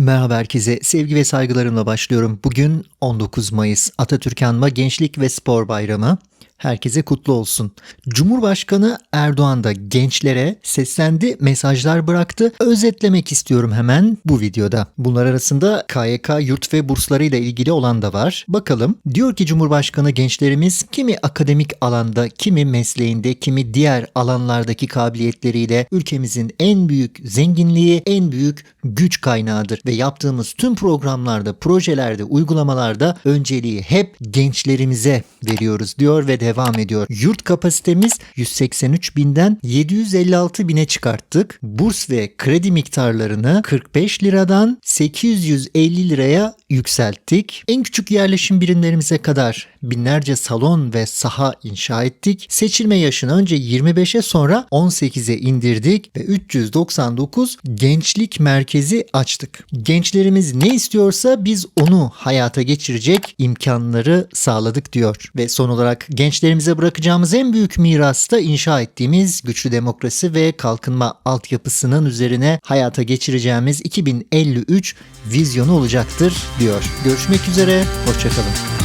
Merhaba herkese. Sevgi ve saygılarımla başlıyorum. Bugün 19 Mayıs Atatürk Anma Gençlik ve Spor Bayramı. Herkese kutlu olsun. Cumhurbaşkanı Erdoğan da gençlere seslendi, mesajlar bıraktı. Özetlemek istiyorum hemen bu videoda. Bunlar arasında KYK yurt ve burslarıyla ilgili olan da var. Bakalım. Diyor ki Cumhurbaşkanı gençlerimiz kimi akademik alanda, kimi mesleğinde, kimi diğer alanlardaki kabiliyetleriyle ülkemizin en büyük zenginliği, en büyük güç kaynağıdır ve yaptığımız tüm programlarda, projelerde, uygulamalarda önceliği hep gençlerimize veriyoruz diyor ve devam ediyor. Yurt kapasitemiz 183 binden 756 bine çıkarttık. Burs ve kredi miktarlarını 45 liradan 850 liraya yükselttik. En küçük yerleşim birimlerimize kadar binlerce salon ve saha inşa ettik. Seçilme yaşını önce 25'e sonra 18'e indirdik ve 399 gençlik merkezi açtık. Gençlerimiz ne istiyorsa biz onu hayata geçirecek imkanları sağladık diyor. Ve son olarak gençlerimize bırakacağımız en büyük miras da inşa ettiğimiz güçlü demokrasi ve kalkınma altyapısının üzerine hayata geçireceğimiz 2053 vizyonu olacaktır diyor. Görüşmek üzere, hoşçakalın.